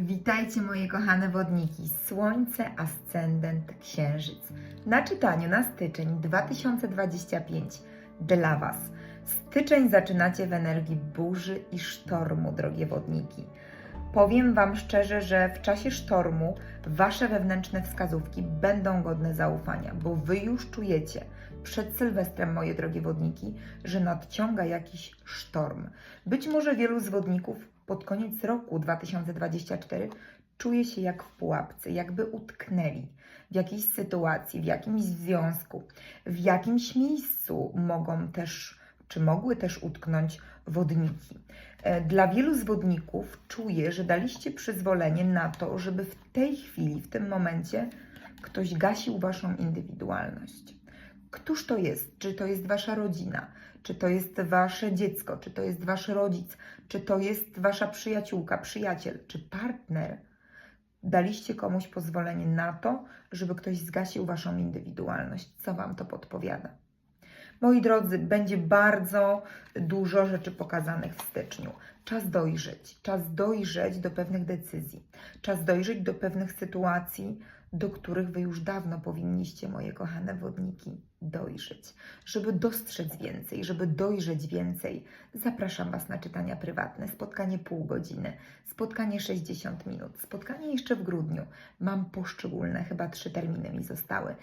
Witajcie moje kochane wodniki, Słońce, Ascendent, Księżyc. Na czytaniu na styczeń 2025 dla Was. Styczeń zaczynacie w energii burzy i sztormu, drogie wodniki. Powiem Wam szczerze, że w czasie sztormu Wasze wewnętrzne wskazówki będą godne zaufania, bo Wy już czujecie przed Sylwestrem, moje drogie wodniki, że nadciąga jakiś sztorm. Być może wielu z wodników pod koniec roku 2024 czuje się jak w pułapce, jakby utknęli w jakiejś sytuacji, w jakimś związku, w jakimś miejscu mogą też, czy mogły też utknąć wodniki. E, Dla wielu z wodników czuję, że daliście przyzwolenie na to, żeby w tej chwili, w tym momencie ktoś gasił waszą indywidualność. Któż to jest? Czy to jest wasza rodzina? Czy to jest wasze dziecko? Czy to jest wasz rodzic? Czy to jest wasza przyjaciółka, przyjaciel? Czy partner? Daliście komuś pozwolenie na to, żeby ktoś zgasił waszą indywidualność. Co wam to podpowiada? Moi drodzy, będzie bardzo dużo rzeczy pokazanych w styczniu. Czas dojrzeć, czas dojrzeć do pewnych decyzji, czas dojrzeć do pewnych sytuacji, do których wy już dawno powinniście, moje kochane wodniki, dojrzeć. Żeby dostrzec więcej, żeby dojrzeć więcej, zapraszam Was na czytania prywatne, spotkanie pół godziny, spotkanie 60 minut, spotkanie jeszcze w grudniu. Mam poszczególne, chyba trzy terminy mi zostały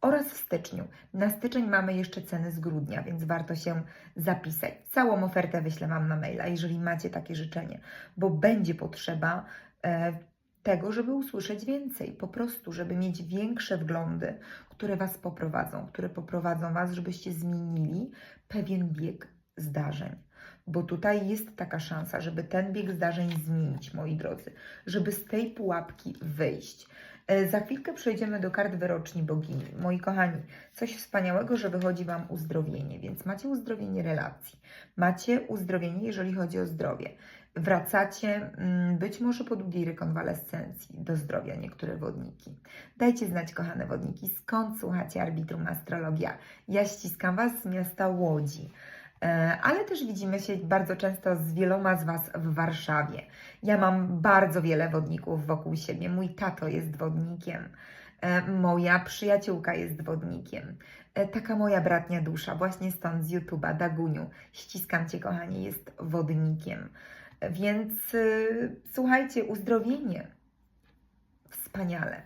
oraz w styczniu. Na styczeń mamy jeszcze ceny z grudnia, więc warto się zapisać. Całą ofertę wyślę Wam na maila, jeżeli macie takie życzenie, bo będzie potrzeba e, tego, żeby usłyszeć więcej, po prostu, żeby mieć większe wglądy, które Was poprowadzą, które poprowadzą Was, żebyście zmienili pewien bieg zdarzeń. Bo tutaj jest taka szansa, żeby ten bieg zdarzeń zmienić, moi drodzy, żeby z tej pułapki wyjść. E, Za chwilkę przejdziemy do kart wyroczni bogini. Moi kochani, coś wspaniałego, że wychodzi Wam uzdrowienie, więc macie uzdrowienie relacji, macie uzdrowienie, jeżeli chodzi o zdrowie. Wracacie mm, być może po długiej rekonwalescencji do zdrowia niektóre wodniki. Dajcie znać, kochane wodniki, skąd słuchacie Arbitrum Astrologia. Ja ściskam Was z miasta Łodzi. E, Ale też widzimy się bardzo często z wieloma z Was w Warszawie. Ja mam bardzo wiele wodników wokół siebie. Mój tato jest wodnikiem, e, moja przyjaciółka jest wodnikiem. E, Taka moja bratnia dusza, właśnie stąd z YouTube'a, Daguniu. Ściskam Cię, kochanie, jest wodnikiem. Więc y, słuchajcie, uzdrowienie. Wspaniale.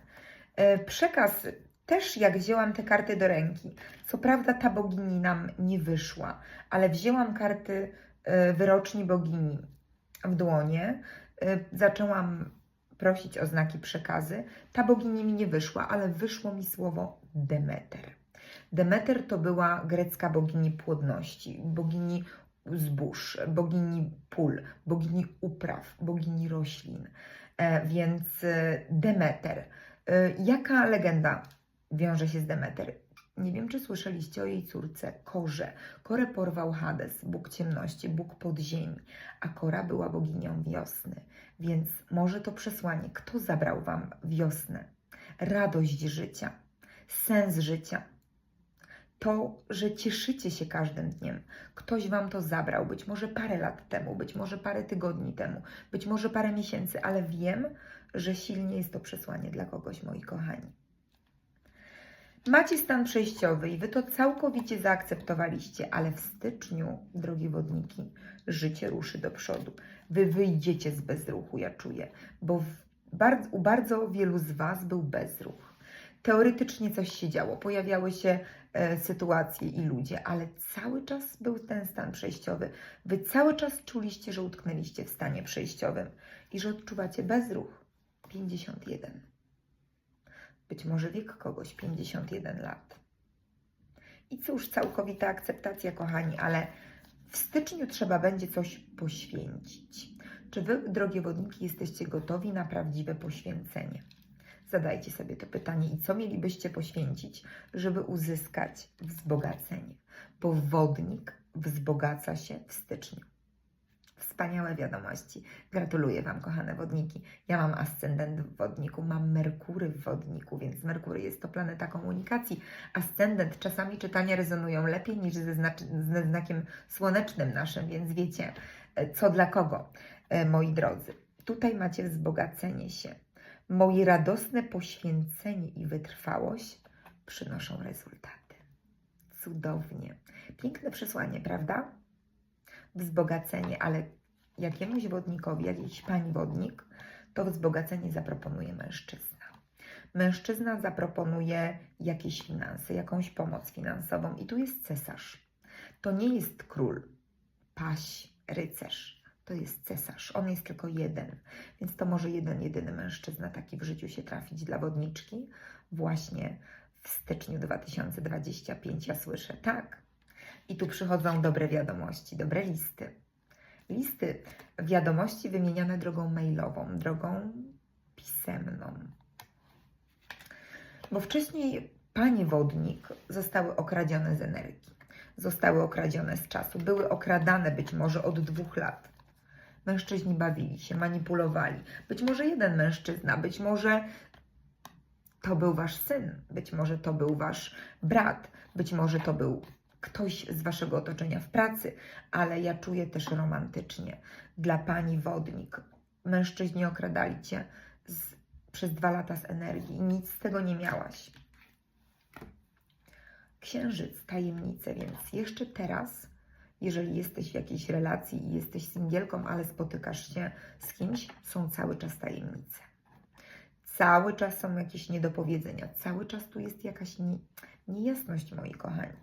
E, Przekaz też jak wzięłam te karty do ręki. Co prawda ta bogini nam nie wyszła, ale wzięłam karty e, wyroczni bogini w dłonie. e, Zaczęłam prosić o znaki przekazy. Ta bogini mi nie wyszła, ale wyszło mi słowo Demeter. Demeter to była grecka bogini płodności, bogini zbóż, bogini pól, bogini upraw, bogini roślin. E, Więc e, Demeter. E, Jaka legenda wiąże się z Demeter? Nie wiem, czy słyszeliście o jej córce Korze. Korę porwał Hades, Bóg ciemności, Bóg podziemi, a Kora była boginią wiosny. Więc może to przesłanie, kto zabrał Wam wiosnę, radość życia, sens życia, to, że cieszycie się każdym dniem. Ktoś Wam to zabrał, być może parę lat temu, być może parę tygodni temu, być może parę miesięcy, ale wiem, że silnie jest to przesłanie dla kogoś, moi kochani. Macie stan przejściowy i Wy to całkowicie zaakceptowaliście, ale w styczniu, drogie wodniki, życie ruszy do przodu. Wy wyjdziecie z bezruchu, ja czuję, bo bardzo, u bardzo wielu z Was był bezruch. Teoretycznie coś się działo, pojawiały się sytuacje i ludzie, ale cały czas był ten stan przejściowy. Wy cały czas czuliście, że utknęliście w stanie przejściowym i że odczuwacie bezruch. 51. Być może wiek kogoś 51 lat. I cóż, całkowita akceptacja, kochani, ale w styczniu trzeba będzie coś poświęcić. Czy wy, drogie wodniki, jesteście gotowi na prawdziwe poświęcenie? Zadajcie sobie to pytanie i co mielibyście poświęcić, żeby uzyskać wzbogacenie? Bo wodnik wzbogaca się w styczniu. Wspaniałe wiadomości. Gratuluję Wam, kochane wodniki. Ja mam ascendent w wodniku, mam Merkury w wodniku, więc Merkury jest to planeta komunikacji. Ascendent czasami czytania rezonują lepiej niż ze, znaczy- ze znakiem słonecznym naszym, więc wiecie, e, co dla kogo, e, moi drodzy. Tutaj macie wzbogacenie się. Moje radosne poświęcenie i wytrwałość przynoszą rezultaty. Cudownie. Piękne przesłanie, prawda? Wzbogacenie, ale jakiemuś wodnikowi, jakiejś pani wodnik, to wzbogacenie zaproponuje mężczyzna. Mężczyzna zaproponuje jakieś finanse, jakąś pomoc finansową, i tu jest cesarz. To nie jest król, paś, rycerz. To jest cesarz. On jest tylko jeden. Więc to może jeden, jedyny mężczyzna taki w życiu się trafić dla wodniczki. Właśnie w styczniu 2025 ja słyszę tak. I tu przychodzą dobre wiadomości, dobre listy. Listy, wiadomości wymieniane drogą mailową, drogą pisemną. Bo wcześniej panie wodnik zostały okradzione z energii, zostały okradzione z czasu, były okradane być może od dwóch lat. Mężczyźni bawili się, manipulowali. Być może jeden mężczyzna, być może to był wasz syn, być może to był wasz brat, być może to był ktoś z waszego otoczenia w pracy, ale ja czuję też romantycznie. Dla pani wodnik, mężczyźni okradali cię z, przez dwa lata z energii i nic z tego nie miałaś. Księżyc, tajemnice, więc jeszcze teraz, jeżeli jesteś w jakiejś relacji i jesteś singielką, ale spotykasz się z kimś, są cały czas tajemnice. Cały czas są jakieś niedopowiedzenia, cały czas tu jest jakaś nie, niejasność, moi kochani.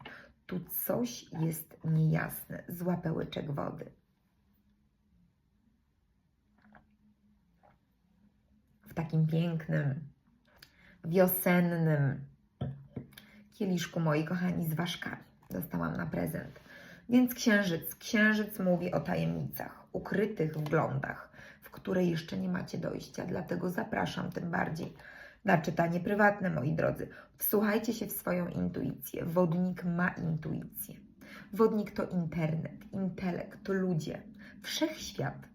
Tu coś jest niejasne. Złapę łyczek wody. W takim pięknym, wiosennym kieliszku, moi kochani, z ważkami. Dostałam na prezent. Więc księżyc. Księżyc mówi o tajemnicach, ukrytych wglądach, w które jeszcze nie macie dojścia. Dlatego zapraszam tym bardziej na czytanie prywatne, moi drodzy. Wsłuchajcie się w swoją intuicję. Wodnik ma intuicję. Wodnik to internet, intelekt, ludzie, wszechświat.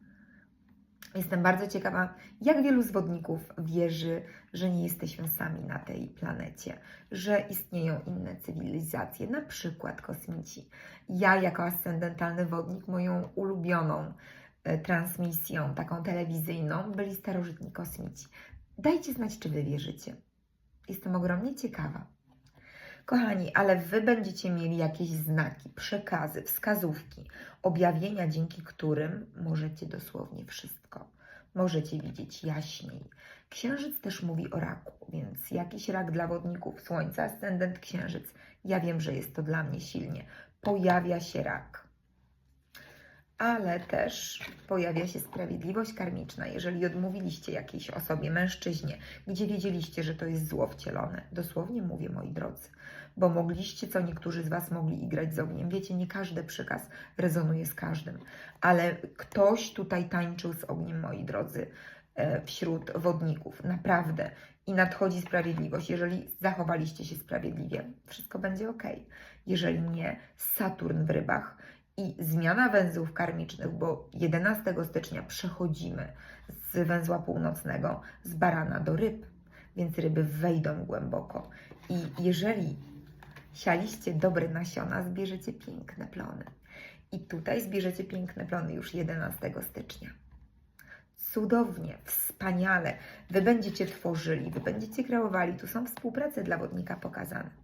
Jestem bardzo ciekawa, jak wielu z wodników wierzy, że nie jesteśmy sami na tej planecie, że istnieją inne cywilizacje, na przykład kosmici. Ja, jako ascendentalny wodnik, moją ulubioną e, transmisją, taką telewizyjną, byli starożytni kosmici. Dajcie znać, czy Wy wierzycie. Jestem ogromnie ciekawa. Kochani, ale Wy będziecie mieli jakieś znaki, przekazy, wskazówki, objawienia, dzięki którym możecie dosłownie wszystko. Możecie widzieć jaśniej. Księżyc też mówi o raku, więc jakiś rak dla wodników Słońca, ascendent księżyc. Ja wiem, że jest to dla mnie silnie. Pojawia się rak ale też pojawia się sprawiedliwość karmiczna. Jeżeli odmówiliście jakiejś osobie, mężczyźnie, gdzie wiedzieliście, że to jest zło wcielone, dosłownie mówię, moi drodzy, bo mogliście, co niektórzy z Was mogli igrać z ogniem. Wiecie, nie każdy przykaz rezonuje z każdym, ale ktoś tutaj tańczył z ogniem, moi drodzy, e, wśród wodników, naprawdę. I nadchodzi sprawiedliwość. Jeżeli zachowaliście się sprawiedliwie, wszystko będzie ok. Jeżeli nie, Saturn w rybach i zmiana węzłów karmicznych, bo 11 stycznia przechodzimy z węzła północnego z barana do ryb, więc ryby wejdą głęboko. I jeżeli sialiście dobre nasiona, zbierzecie piękne plony. I tutaj zbierzecie piękne plony już 11 stycznia. Cudownie, wspaniale. Wy będziecie tworzyli, wy będziecie kreowali. Tu są współprace dla wodnika pokazane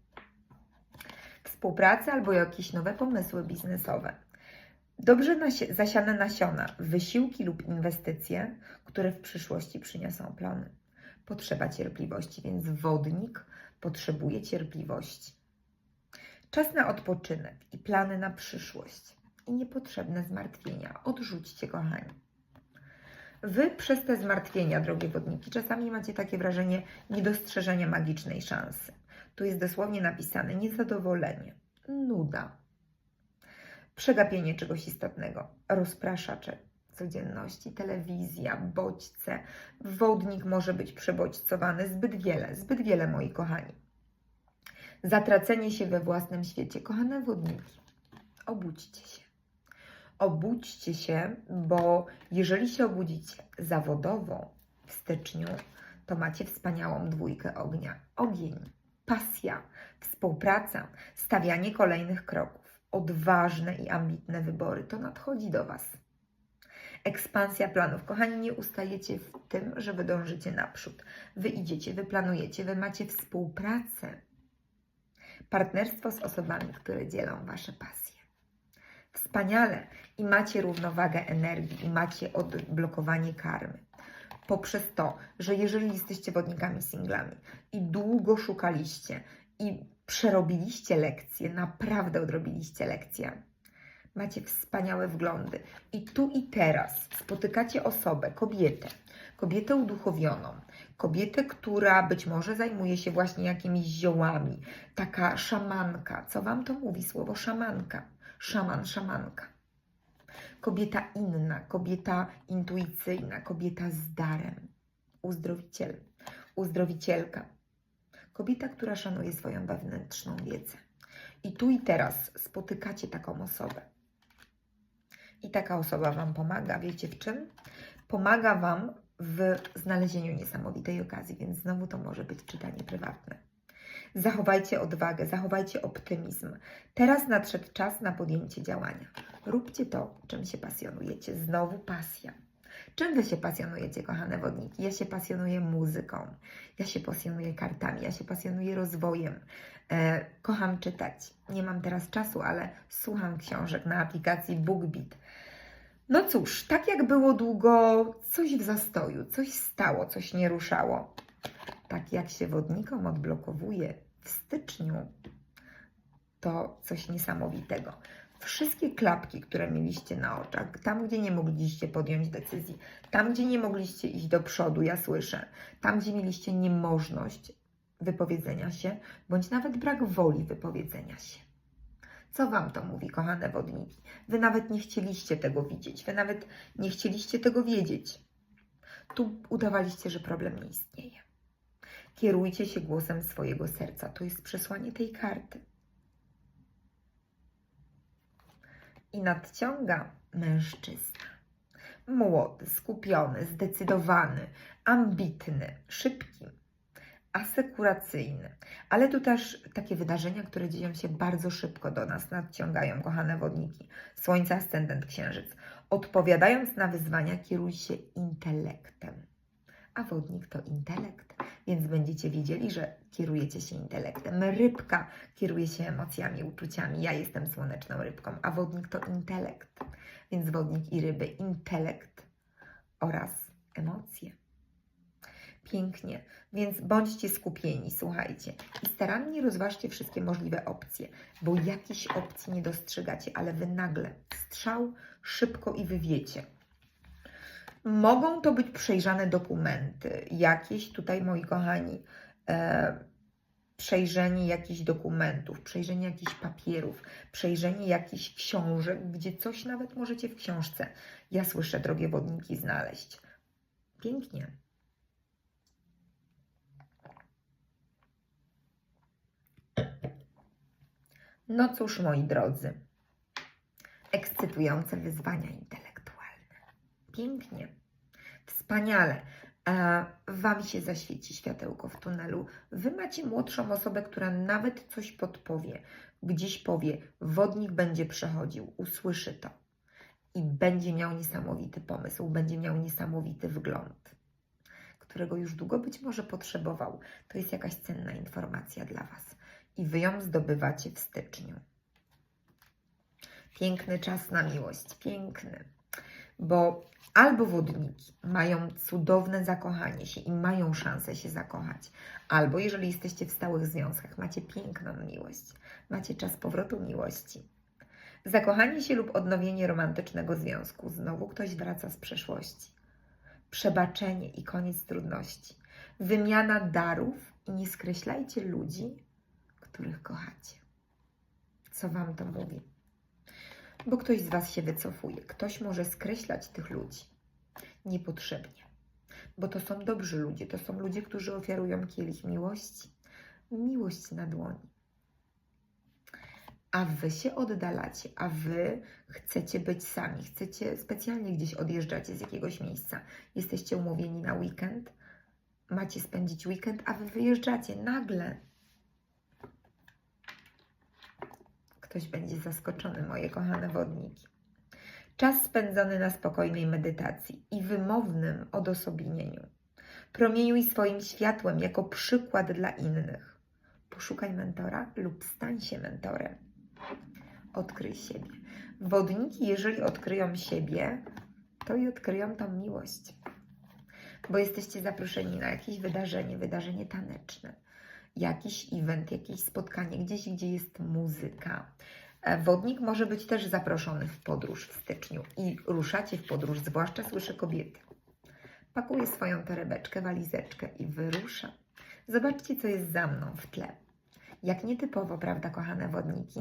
współpracę albo jakieś nowe pomysły biznesowe. Dobrze nasi- zasiane nasiona, wysiłki lub inwestycje, które w przyszłości przyniosą plony. Potrzeba cierpliwości, więc wodnik potrzebuje cierpliwości. Czas na odpoczynek i plany na przyszłość. I niepotrzebne zmartwienia. Odrzućcie, kochani. Wy przez te zmartwienia, drogie wodniki, czasami macie takie wrażenie niedostrzeżenia magicznej szansy. Tu jest dosłownie napisane niezadowolenie, nuda, przegapienie czegoś istotnego, rozpraszacze codzienności, telewizja, bodźce. Wodnik może być przebodźcowany zbyt wiele, zbyt wiele, moi kochani. Zatracenie się we własnym świecie. Kochane wodniki, obudźcie się. Obudźcie się, bo jeżeli się obudzicie zawodowo w styczniu, to macie wspaniałą dwójkę ognia. Ogień, pasja, współpraca, stawianie kolejnych kroków, odważne i ambitne wybory. To nadchodzi do Was. Ekspansja planów. Kochani, nie ustajecie w tym, że wy dążycie naprzód. Wy idziecie, wy planujecie, wy macie współpracę. Partnerstwo z osobami, które dzielą wasze pasje. Wspaniale. I macie równowagę energii, i macie odblokowanie karmy. Poprzez to, że jeżeli jesteście wodnikami singlami i długo szukaliście i przerobiliście lekcje, naprawdę odrobiliście lekcje, macie wspaniałe wglądy. I tu i teraz spotykacie osobę, kobietę, kobietę uduchowioną, kobietę, która być może zajmuje się właśnie jakimiś ziołami, taka szamanka. Co wam to mówi słowo szamanka? Szaman, szamanka. Kobieta inna, kobieta intuicyjna, kobieta z darem, uzdrowiciel, uzdrowicielka. Kobieta, która szanuje swoją wewnętrzną wiedzę. I tu i teraz spotykacie taką osobę. I taka osoba Wam pomaga. Wiecie w czym? Pomaga Wam w znalezieniu niesamowitej okazji, więc znowu to może być czytanie prywatne. Zachowajcie odwagę, zachowajcie optymizm. Teraz nadszedł czas na podjęcie działania. Róbcie to, czym się pasjonujecie. Znowu pasja. Czym Wy się pasjonujecie, kochane wodniki? Ja się pasjonuję muzyką, ja się pasjonuję kartami, ja się pasjonuję rozwojem. E, kocham czytać. Nie mam teraz czasu, ale słucham książek na aplikacji BookBeat. No cóż, tak jak było długo, coś w zastoju, coś stało, coś nie ruszało. Tak jak się wodnikom odblokowuje w styczniu, to coś niesamowitego. Wszystkie klapki, które mieliście na oczach, tam gdzie nie mogliście podjąć decyzji, tam gdzie nie mogliście iść do przodu, ja słyszę, tam gdzie mieliście niemożność wypowiedzenia się, bądź nawet brak woli wypowiedzenia się. Co Wam to mówi, kochane wodniki? Wy nawet nie chcieliście tego widzieć, Wy nawet nie chcieliście tego wiedzieć. Tu udawaliście, że problem nie istnieje. Kierujcie się głosem swojego serca. To jest przesłanie tej karty. I nadciąga mężczyzna. Młody, skupiony, zdecydowany, ambitny, szybki, asekuracyjny. Ale tu też takie wydarzenia, które dzieją się bardzo szybko do nas, nadciągają, kochane wodniki. Słońce, ascendent, księżyc. Odpowiadając na wyzwania, kieruj się intelektem. A wodnik to intelekt, więc będziecie wiedzieli, że kierujecie się intelektem. Rybka kieruje się emocjami, uczuciami. Ja jestem słoneczną rybką, a wodnik to intelekt. Więc wodnik i ryby, intelekt oraz emocje. Pięknie, więc bądźcie skupieni, słuchajcie. I starannie rozważcie wszystkie możliwe opcje, bo jakiejś opcji nie dostrzegacie, ale wy nagle strzał, szybko i wy wiecie. Mogą to być przejrzane dokumenty, jakieś tutaj, moi kochani, e, przejrzenie jakichś dokumentów, przejrzenie jakichś papierów, przejrzenie jakichś książek, gdzie coś nawet możecie w książce, ja słyszę, drogie wodniki, znaleźć. Pięknie. No cóż, moi drodzy, ekscytujące wyzwania intelektualne. Pięknie, wspaniale. E, Wam się zaświeci światełko w tunelu. Wy macie młodszą osobę, która nawet coś podpowie, gdzieś powie, wodnik będzie przechodził, usłyszy to i będzie miał niesamowity pomysł, będzie miał niesamowity wgląd, którego już długo być może potrzebował. To jest jakaś cenna informacja dla Was i Wy ją zdobywacie w styczniu. Piękny czas na miłość, piękny, bo albo wodniki mają cudowne zakochanie się i mają szansę się zakochać, albo jeżeli jesteście w stałych związkach, macie piękną miłość, macie czas powrotu miłości. Zakochanie się lub odnowienie romantycznego związku, znowu ktoś wraca z przeszłości. Przebaczenie i koniec trudności. Wymiana darów i nie skreślajcie ludzi, których kochacie. Co Wam to mówi? Bo ktoś z Was się wycofuje. Ktoś może skreślać tych ludzi niepotrzebnie. Bo to są dobrzy ludzie, to są ludzie, którzy ofiarują kielich miłości. Miłość na dłoni. A Wy się oddalacie, a Wy chcecie być sami, chcecie specjalnie gdzieś odjeżdżacie z jakiegoś miejsca. Jesteście umówieni na weekend, macie spędzić weekend, a Wy wyjeżdżacie nagle. Ktoś będzie zaskoczony, moje kochane wodniki. Czas spędzony na spokojnej medytacji i wymownym odosobnieniu. Promieniuj swoim światłem jako przykład dla innych. Poszukaj mentora lub stań się mentorem. Odkryj siebie. Wodniki, jeżeli odkryją siebie, to i odkryją tą miłość. Bo jesteście zaproszeni na jakieś wydarzenie, wydarzenie taneczne, jakiś event, jakieś spotkanie gdzieś, gdzie jest muzyka. E, Wodnik może być też zaproszony w podróż w styczniu i ruszacie w podróż, zwłaszcza słyszę kobiety. Pakuje swoją torebeczkę, walizeczkę i wyrusza. Zobaczcie, co jest za mną w tle. Jak nietypowo, prawda, kochane wodniki?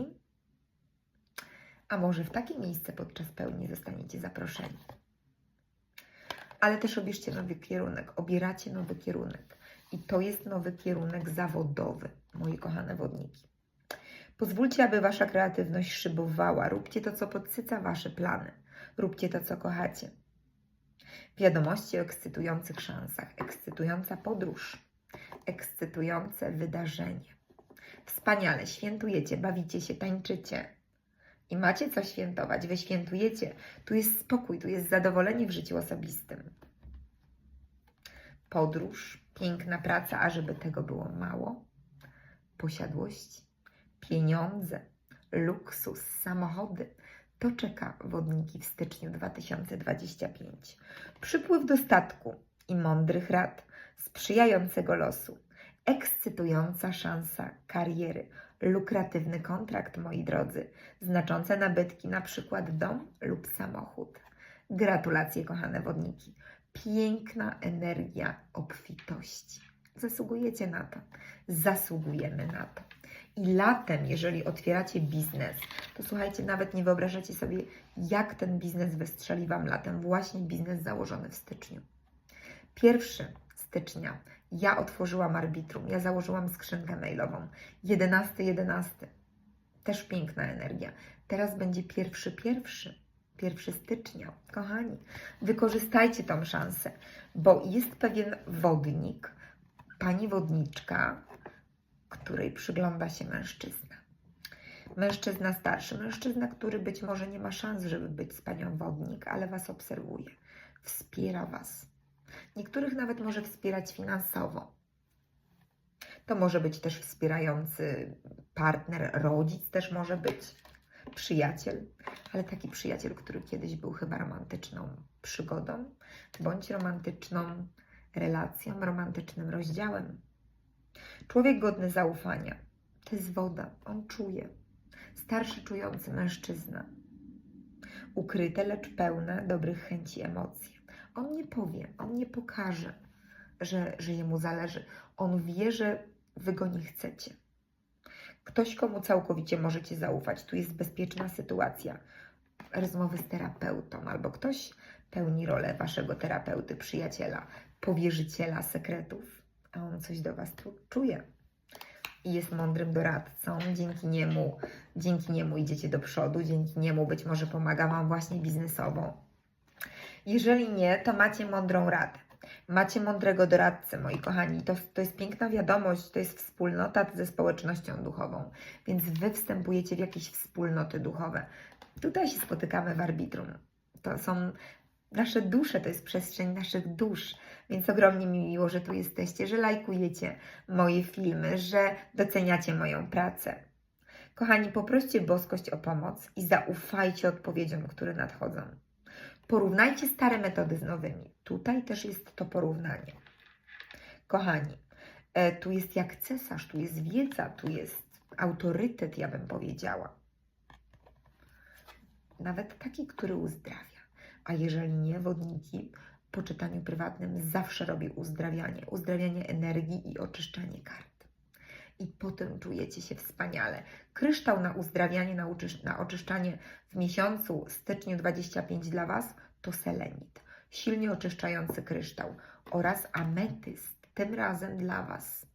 A może w takie miejsce podczas pełni zostaniecie zaproszeni? Ale też obierzcie nowy kierunek, obieracie nowy kierunek. I to jest nowy kierunek zawodowy, moi kochane wodniki. Pozwólcie, aby Wasza kreatywność szybowała. Róbcie to, co podsyca Wasze plany. Róbcie to, co kochacie. Wiadomości o ekscytujących szansach, ekscytująca podróż, ekscytujące wydarzenie. Wspaniale, świętujecie, bawicie się, tańczycie. I macie co świętować, wy świętujecie. Tu jest spokój, tu jest zadowolenie w życiu osobistym. Podróż, piękna praca, a żeby tego było mało, posiadłość, pieniądze, luksus, samochody. To czeka wodniki w styczniu 2025. Przypływ dostatku i mądrych rad, sprzyjającego losu, ekscytująca szansa kariery, lukratywny kontrakt, moi drodzy, znaczące nabytki, na przykład dom lub samochód. Gratulacje, kochane wodniki. Piękna energia obfitości. Zasługujecie na to. Zasługujemy na to. I latem, jeżeli otwieracie biznes, to słuchajcie, nawet nie wyobrażacie sobie, jak ten biznes wystrzeli Wam latem. Właśnie biznes założony w styczniu. Pierwszy stycznia ja otworzyłam arbitrum, ja założyłam skrzynkę mailową. 11, 11. Też piękna energia. Teraz będzie pierwszy, pierwszy. 1 stycznia. Kochani, wykorzystajcie tą szansę, bo jest pewien wodnik, pani wodniczka, której przygląda się mężczyzna. Mężczyzna starszy, mężczyzna, który być może nie ma szans, żeby być z panią wodnik, ale was obserwuje, wspiera was. Niektórych nawet może wspierać finansowo. To może być też wspierający partner, rodzic też może być, przyjaciel, ale taki przyjaciel, który kiedyś był chyba romantyczną przygodą, bądź romantyczną relacją, romantycznym rozdziałem. Człowiek godny zaufania. To jest woda, on czuje. Starszy, czujący mężczyzna. Ukryte, lecz pełne dobrych chęci, emocji. On nie powie, on nie pokaże, że, że jemu zależy. On wie, że wy go nie chcecie. Ktoś, komu całkowicie możecie zaufać. Tu jest bezpieczna sytuacja. Rozmowy z terapeutą, albo ktoś pełni rolę waszego terapeuty, przyjaciela, powierzyciela sekretów, a on coś do was czuje. I jest mądrym doradcą. Dzięki niemu, dzięki niemu idziecie do przodu, dzięki niemu być może pomaga wam właśnie biznesowo. Jeżeli nie, to macie mądrą radę. Macie mądrego doradcę, moi kochani. To, to jest piękna wiadomość, to jest wspólnota ze społecznością duchową, więc wy wstępujecie w jakieś wspólnoty duchowe. Tutaj się spotykamy w arbitrum. To są nasze dusze, to jest przestrzeń naszych dusz, więc ogromnie mi miło, że tu jesteście, że lajkujecie moje filmy, że doceniacie moją pracę. Kochani, poproście boskość o pomoc i zaufajcie odpowiedziom, które nadchodzą. Porównajcie stare metody z nowymi. Tutaj też jest to porównanie. Kochani, e, tu jest jak cesarz, tu jest wiedza, tu jest autorytet, ja bym powiedziała. Nawet taki, który uzdrawia. A jeżeli nie, wodniki po czytaniu prywatnym zawsze robi uzdrawianie, uzdrawianie energii i oczyszczanie kart. I potem czujecie się wspaniale. Kryształ na uzdrawianie, na, uczysz- na oczyszczanie w miesiącu styczniu 25 dla Was to selenit, silnie oczyszczający kryształ oraz ametyst, tym razem dla Was.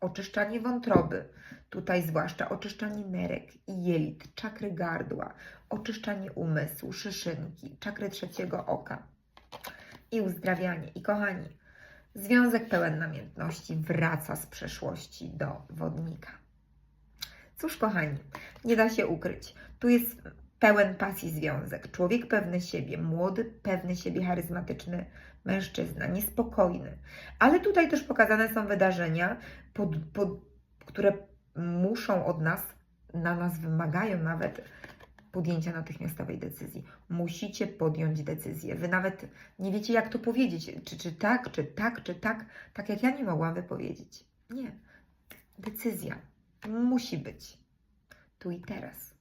Oczyszczanie wątroby, tutaj zwłaszcza oczyszczanie nerek i jelit, czakry gardła, oczyszczanie umysłu, szyszynki, czakry trzeciego oka i uzdrawianie. I kochani, związek pełen namiętności wraca z przeszłości do wodnika. Cóż, kochani, nie da się ukryć. Tu jest pełen pasji związek, człowiek pewny siebie, młody, pewny siebie, charyzmatyczny mężczyzna, niespokojny. Ale tutaj też pokazane są wydarzenia, pod, pod, które muszą od nas, na nas wymagają nawet podjęcia natychmiastowej decyzji. Musicie podjąć decyzję. Wy nawet nie wiecie, jak to powiedzieć, czy, czy tak, czy tak, czy tak, tak jak ja nie mogłam wypowiedzieć. Nie. Decyzja musi być tu i teraz.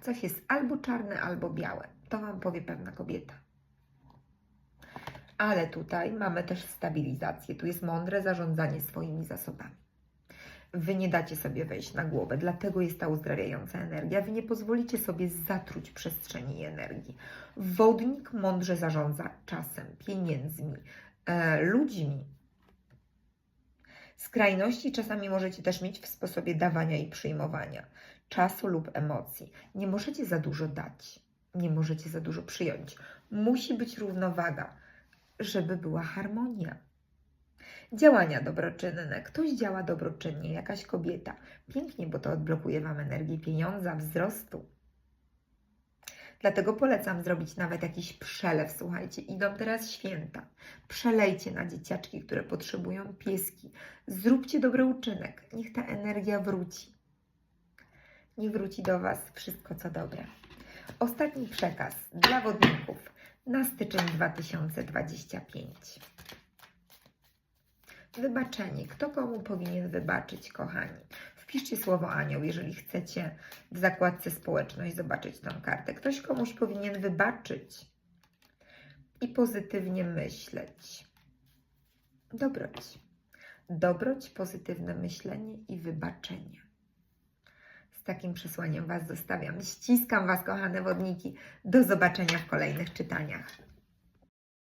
Coś jest albo czarne, albo białe. To Wam powie pewna kobieta. Ale tutaj mamy też stabilizację. Tu jest mądre zarządzanie swoimi zasobami. Wy nie dacie sobie wejść na głowę, dlatego jest ta uzdrawiająca energia. Wy nie pozwolicie sobie zatruć przestrzeni i energii. Wodnik mądrze zarządza czasem, pieniędzmi, e, ludźmi. Skrajności czasami możecie też mieć w sposobie dawania i przyjmowania czasu lub emocji. Nie możecie za dużo dać, nie możecie za dużo przyjąć. Musi być równowaga, żeby była harmonia. Działania dobroczynne. Ktoś działa dobroczynnie, jakaś kobieta. Pięknie, bo to odblokuje Wam energię pieniądza, wzrostu. Dlatego polecam zrobić nawet jakiś przelew. Słuchajcie, idą teraz święta. Przelejcie na dzieciaczki, które potrzebują pieski. Zróbcie dobry uczynek. Niech ta energia wróci. Niech wróci do Was wszystko, co dobre. Ostatni przekaz dla wodników na styczeń 2025. Wybaczenie. Kto komu powinien wybaczyć, kochani? Wpiszcie słowo anioł, jeżeli chcecie w zakładce społeczność zobaczyć tą kartę. Ktoś komuś powinien wybaczyć i pozytywnie myśleć. Dobroć. Dobroć, pozytywne myślenie i wybaczenie. Z takim przesłaniem Was zostawiam. Ściskam Was, kochane wodniki. Do zobaczenia w kolejnych czytaniach.